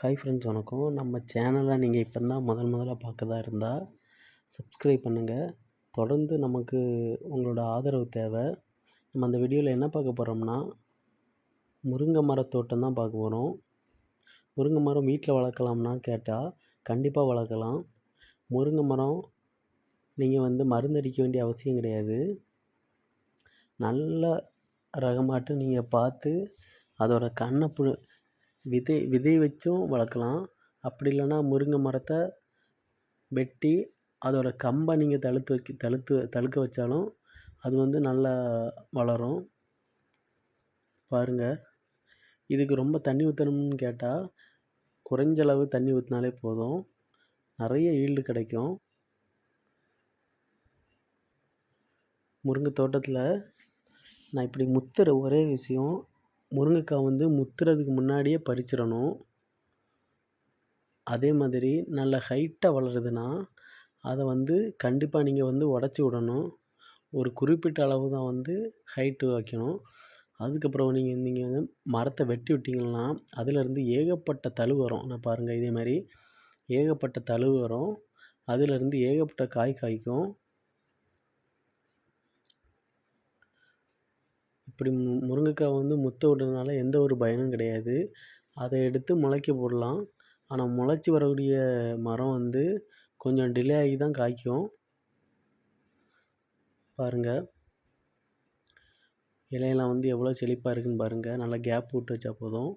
Hi friends வணக்கம். நம்ம சேனலை நீங்கள் இப்போ தான் முதல் முதல்ல பார்க்கறதா இருந்தால் சப்ஸ்கிரைப் பண்ணுங்கள் தொடர்ந்து நமக்கு உங்களோட ஆதரவு தேவை. நம்ம அந்த வீடியோவில் என்ன பார்க்க போகிறோம்னா முருங்கை மரத்தோட்டம் தான் பார்க்க போகிறோம் முருங்கை மரம் வீட்டில் வளர்க்கலாம்னா கேட்டால் கண்டிப்பாக வளர்க்கலாம். முருங்கை மரம் நீங்கள் வந்து மருந்தடிக்க வேண்டிய அவசியம் கிடையாது. நல்ல ரகமாட்டு நீங்கள் பார்த்து அதோட கண்ணை புழு விதை விதை வச்சும் வளர்க்கலாம். அப்படி இல்லைன்னா முருங்கை மரத்தை வெட்டி அதோட கம்பை நீங்கள் தழுத்து வைக்க தழுத்து தழுக்க வச்சாலும் அது வந்து நல்லா வளரும். பாருங்கள் இதுக்கு ரொம்ப தண்ணி ஊற்றணும்னு கேட்டால் குறைஞ்ச அளவு தண்ணி ஊற்றினாலே போதும். நிறைய ஈல்டு கிடைக்கும். முருங்கை தோட்டத்தில் நான் இப்படி முத்துற ஒரே விஷயம் முருங்கைக்காய் வந்து முத்துறதுக்கு முன்னாடியே பறிச்சிடணும். அதே மாதிரி நல்ல ஹைட்டாக வளருதுன்னா அதை வந்து கண்டிப்பாக நீங்கள் வந்து உடச்சி விடணும். ஒரு குறிப்பிட்ட அளவு தான் வந்து ஹைட்டு வைக்கணும். அதுக்கப்புறம் நீங்கள் நீங்கள் வந்து மரத்தை வெட்டி விட்டிங்கன்னா அதிலேருந்து ஏகப்பட்ட தழு வரும். நான் பாருங்கள் இதே மாதிரி ஏகப்பட்ட தழு வரும். அதிலேருந்து ஏகப்பட்ட காய் காய்க்கும். இப்படி மு வந்து முத்த விடுறதுனால எந்த ஒரு பயனும் கிடையாது. அதை எடுத்து முளைக்க போடலாம். ஆனால் முளைச்சி வரக்கூடிய மரம் வந்து கொஞ்சம் டிலே ஆகி தான் காய்க்கும். பாருங்கள் இலையெல்லாம் வந்து எவ்வளோ செழிப்பாக இருக்குதுன்னு பாருங்கள் நல்லா கேப் விட்டு வச்சா போதும்.